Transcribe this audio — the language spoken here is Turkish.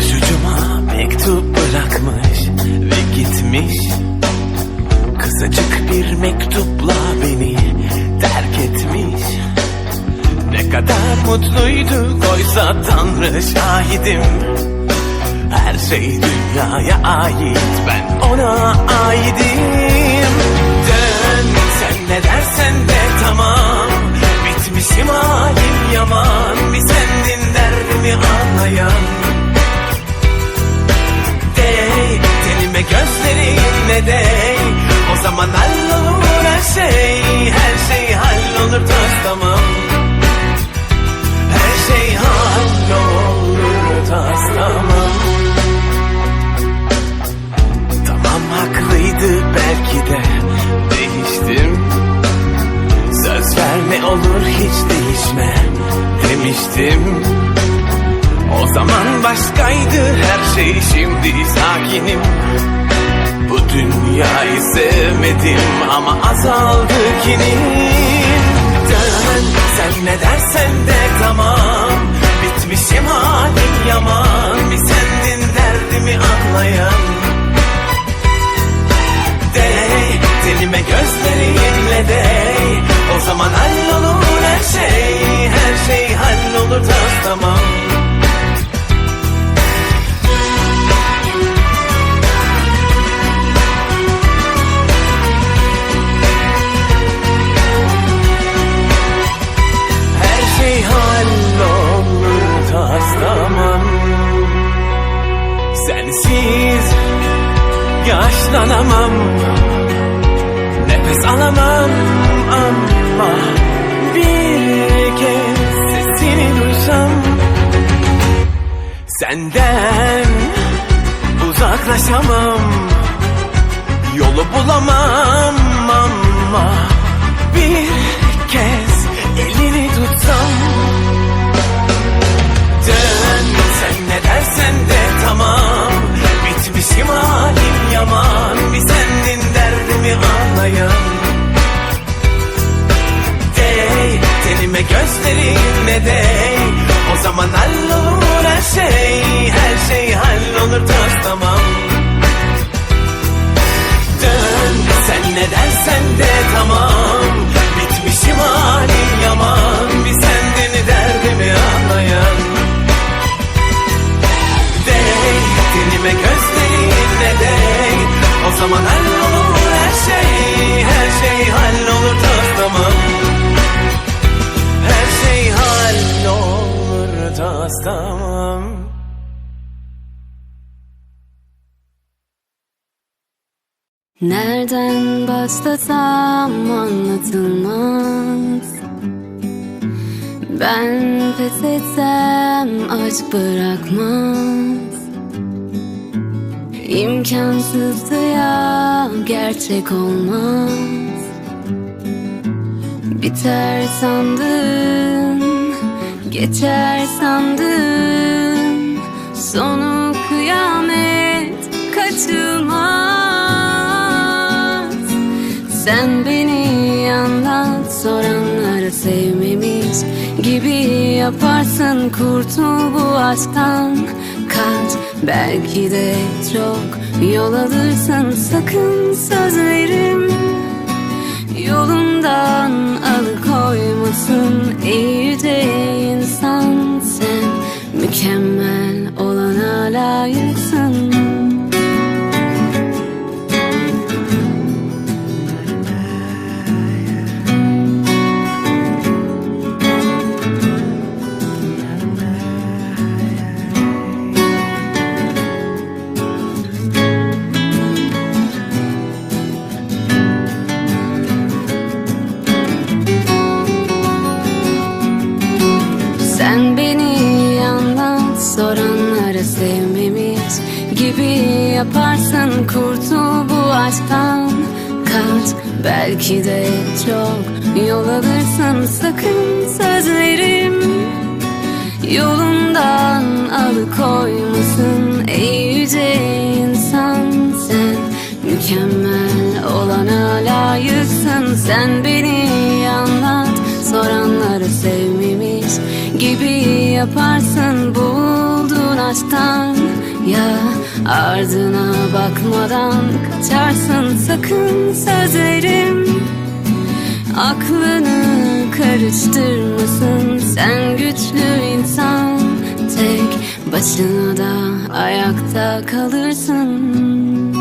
Başucuma mektup bırakmış ve gitmiş. Kısacık bir mektupla beni terk etmiş. Ne kadar mutluydu koysa Tanrı şahidim. Her şey dünyaya ait ben ona aidim. Dön sen ne dersen de tamam. Bitmişim halim yaman. Bir sendin derdimi anlayan. Demiştim. O zaman başkaydı her şey şimdi sakinim. Bu dünyayı sevmedim ama azaldı kinim. Dön sen ne dersen de tamam yaşlanamam. Nefes alamam ama Bir kez sesini duysam Senden uzaklaşamam. Yolu bulamam toz tamam. Dön sen ne dersen de tamam. Bitmişim halim yaman. Bir sendin derdimi anlayan. Dey tenime gözlerinle dey. O zaman hallolur her şey Her şey hallolur toz tamam. Her şey hallolur toz tamam Nereden başlasam anlatılmaz. Ben pes etsem aşk bırakmaz. İmkansızdı ya gerçek olmaz. Biter sandın, geçer sandın. Sonu kıyamet Sen beni anlat soranlara sevmemiş gibi yaparsın Kurtul bu aşktan kaç. Belki de çok Yol alırsın sakın sözlerim Yolundan alıkoymasın ey Sen beni anlat soranlara sevmemiş gibi yaparsın. Kurtul bu aşktan kaç belki de çok. Yol alırsın sakın sözlerim yolundan alıkoymasın. Ey gibi yaparsın buldun aşktan. Ya ardına bakmadan kaçarsın sakın sözlerim. Aklını karıştırmasın sen güçlü insan. Tek başına da ayakta kalırsın